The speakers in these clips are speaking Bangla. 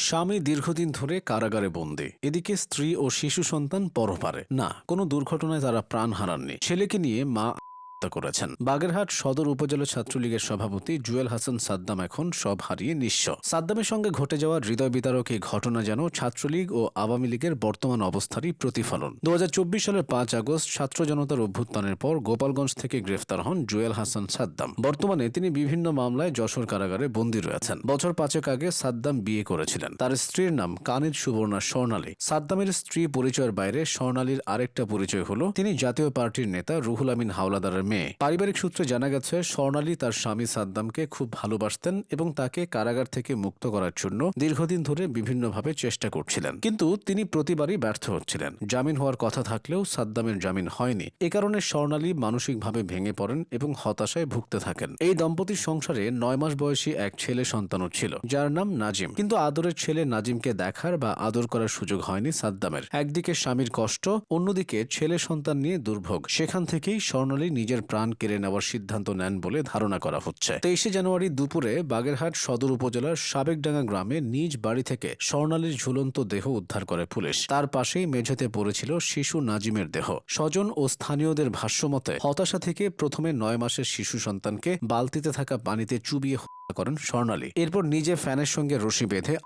স্বামী দীর্ঘদিন ধরে কারাগারে বন্দী। এদিকে স্ত্রী ও শিশু সন্তান পরপারে। না, কোনো দুর্ঘটনায় তারা প্রাণ হারাননি। ছেলেকে নিয়ে মা আত্মহত্যা করেছেন। বাগেরহাট সদর উপজেলা ছাত্রলীগের সভাপতি জুয়েল হাসান সাদ্দাম এখন সব হারিয়ে নিঃস্ব। সাদ্দামের সঙ্গে ঘটে যাওয়া হৃদয় বিতারক এই ঘটনা যেন ছাত্রলীগ ও আওয়ামী লীগের বর্তমান অবস্থারই প্রতিফলন। দুই হাজার চব্বিশ সালের পাঁচ আগস্ট ছাত্র জনতার অভ্যুত্থানের পর গোপালগঞ্জ থেকে গ্রেফতার হন জুয়েল হাসান সাদ্দাম। বর্তমানে তিনি বিভিন্ন মামলায় যশোর কারাগারে বন্দী রয়েছেন। বছর পাঁচেক আগে সাদ্দাম বিয়ে করেছিলেন। তার স্ত্রীর নাম কানিজ সুবর্ণা স্বর্ণালী। সাদ্দামের স্ত্রী পরিচয়ের বাইরে স্বর্ণালীর আরেকটা পরিচয় হল, তিনি জাতীয় পার্টির নেতা রুহুল আমিন হাওলাদারের মেয়ে। পারিবারিক সূত্রে জানা গেছে, স্বর্ণালী তার স্বামী সাদ্দামকে খুব ভালোবাসতেন এবং তাকে কারাগার থেকে মুক্ত করার জন্য দীর্ঘদিন ধরে বিভিন্নভাবে চেষ্টা করছিলেন। কিন্তু তিনি প্রতিবারই ব্যর্থ হচ্ছিলেন। জামিন হওয়ার কথা থাকলেও সাদ্দামের জামিন হয়নি। এ কারণে স্বর্ণালী মানসিকভাবে ভেঙে পড়েন এবং হতাশায় ভুগতে থাকেন। এই দম্পতির সংসারে নয় মাস বয়সী এক ছেলে সন্তানও ছিল, যার নাম নাজিম। কিন্তু আদরের ছেলে নাজিমকে দেখার বা আদর করার সুযোগ হয়নি সাদ্দামের। একদিকে স্বামীর কষ্ট, অন্যদিকে ছেলে সন্তান নিয়ে দুর্ভোগ। সেখান থেকেই স্বর্ণালী নিজের প্রাণ কেড়ে নেওয়ার সিদ্ধান্ত নেন বলে ধারণা করা হচ্ছে। তেইশে জানুয়ারি দুপুরে বাগেরহাট সদর উপজেলার সাবেকডাঙ্গা গ্রামে নিজ বাড়ি থেকে স্বর্ণালীর ঝুলন্ত দেহ উদ্ধার করে পুলিশ। তার পাশেই মেঝেতে পড়েছিল শিশু নাজিমের দেহ। স্বজন ও স্থানীয়দের ভাষ্যমতে, হতাশা থেকে প্রথমে নয় মাসের শিশু সন্তানকে বালতিতে থাকা পানিতে চুবিয়ে হত্যা করেন স্বর্ণালী। এরপর নিজে ফ্যানের সঙ্গে রশি বেঁধে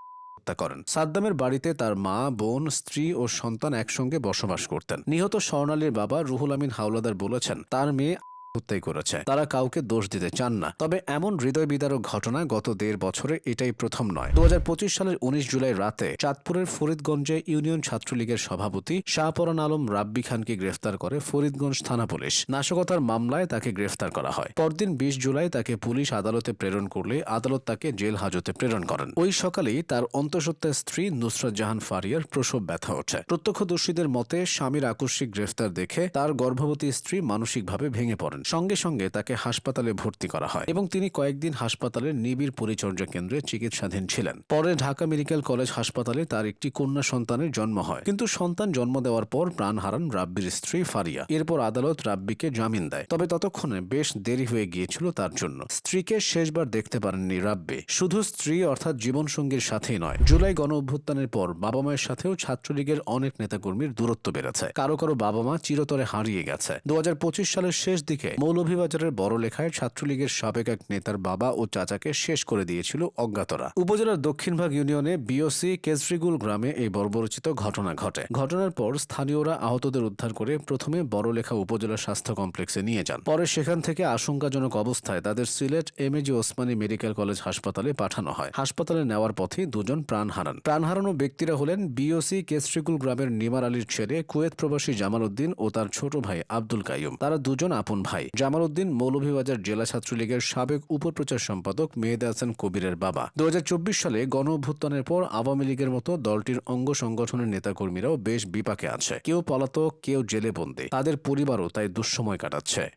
হত্যা করেন। সাদ্দামের বাড়িতে তার মা, বোন, স্ত্রী ও সন্তান একসঙ্গে বসবাস করতেন। নিহত স্বর্ণালীর বাবা রুহুল আমিন হাওলাদার বলেছেন, তার মেয়ে হত্যাই করেছে। তারা কাউকে দোষ দিতে চান না। তবে এমন হৃদয় বিদারক ঘটনা গত দেড় বছরে এটাই প্রথম নয়। দু সালের উনিশ জুলাই রাতে চাঁদপুরের ফরিদগঞ্জে ইউনিয়ন ছাত্রলীগের সভাপতি শাহপরান আলম রাব্বি খানকে গ্রেফতার করে ফরিদগঞ্জ থানা পুলিশ। নাশকতার মামলায় তাকে গ্রেফতার করা হয়। পরদিন বিশ জুলাই তাকে পুলিশ আদালতে প্রেরণ করলে আদালত তাকে জেল হাজতে প্রেরণ করেন। ওই সকালেই তার অন্তঃসত্ত্বা স্ত্রী নুসরাত জাহান ফারিয়ার প্রসব ব্যথা ওঠে। প্রত্যক্ষদর্শীদের মতে স্বামীর আকস্মিক গ্রেফতার দেখে তার গর্ভবতী স্ত্রী মানসিকভাবে ভেঙে পড়েন। সঙ্গে সঙ্গে তাকে হাসপাতালে ভর্তি করা হয় এবং তিনি কয়েকদিন হাসপাতালের নিবিড় পরিচর্যা কেন্দ্রে চিকিৎসাধীন ছিলেন। পরে ঢাকা মেডিকেল কলেজ হাসপাতালে তার একটি কন্যা সন্তানের জন্ম হয়। কিন্তু সন্তান জন্ম দেওয়ার পর প্রাণ হারান রাব্বির স্ত্রী ফারিয়া। এরপর আদালত রাব্বিকে জামিন দেয়। তবে ততক্ষণে বেশ দেরি হয়ে গিয়েছিল তার জন্য। স্ত্রীকে শেষবার দেখতে পারেননি রাব্বি। শুধু স্ত্রী অর্থাৎ জীবনসঙ্গীর সাথেই নয়, জুলাই গণ অভ্যুত্থানের পর বাবা মায়ের সাথেও ছাত্রলীগের অনেক নেতাকর্মীর দূরত্ব বেড়েছে। কারও কারও বাবা মা চিরতরে হারিয়ে গেছে। দু হাজার পঁচিশ সালের শেষ দিকে মৌলভীবাজারের বড় লেখায় ছাত্রলীগের সাবেক এক নেতার বাবা ও চাচাকে শেষ করে দিয়েছিল অজ্ঞাতরা। উপজেলার দক্ষিণভাগ ইউনিয়নে বিওসি কেজরিগুল গ্রামে এই বর্বরচিত ঘটনা ঘটে। ঘটনার পর স্থানীয়রা আহতদের উদ্ধার করে প্রথমে বড়লেখা উপজেলা স্বাস্থ্য কমপ্লেক্সে নিয়ে যান। পরে সেখান থেকে আশঙ্কাজনক অবস্থায় তাদের Sylhet M A G Osmani medical college হাসপাতালে পাঠানো হয়। হাসপাতালে নেওয়ার পথে দুজন প্রাণ হারান। প্রাণ হারানো ব্যক্তিরা হলেন বিওসি কেজরিগুল গ্রামের নিমার আলীর ছেলে কুয়েত প্রবাসী জামাল উদ্দিন ও তার ছোট ভাই আব্দুল কাইয়ুম। তারা দুজন আপন ভাই। জামাল উদ্দিন মৌলভীবাজার জেলা ছাত্রলীগের সাবেক উপপ্রচার সম্পাদক মেহেদ হাসান কবিরের বাবা। দু হাজার চব্বিশ সালে গণ অভ্যুত্থানের পর আওয়ামী লীগের মতো দলটির অঙ্গ সংগঠনের নেতাকর্মীরাও বেশ বিপাকে আছে। কেউ পলাতক, কেউ জেলে বন্দী তাদের পরিবারও তাই দুঃসময় কাটাচ্ছে।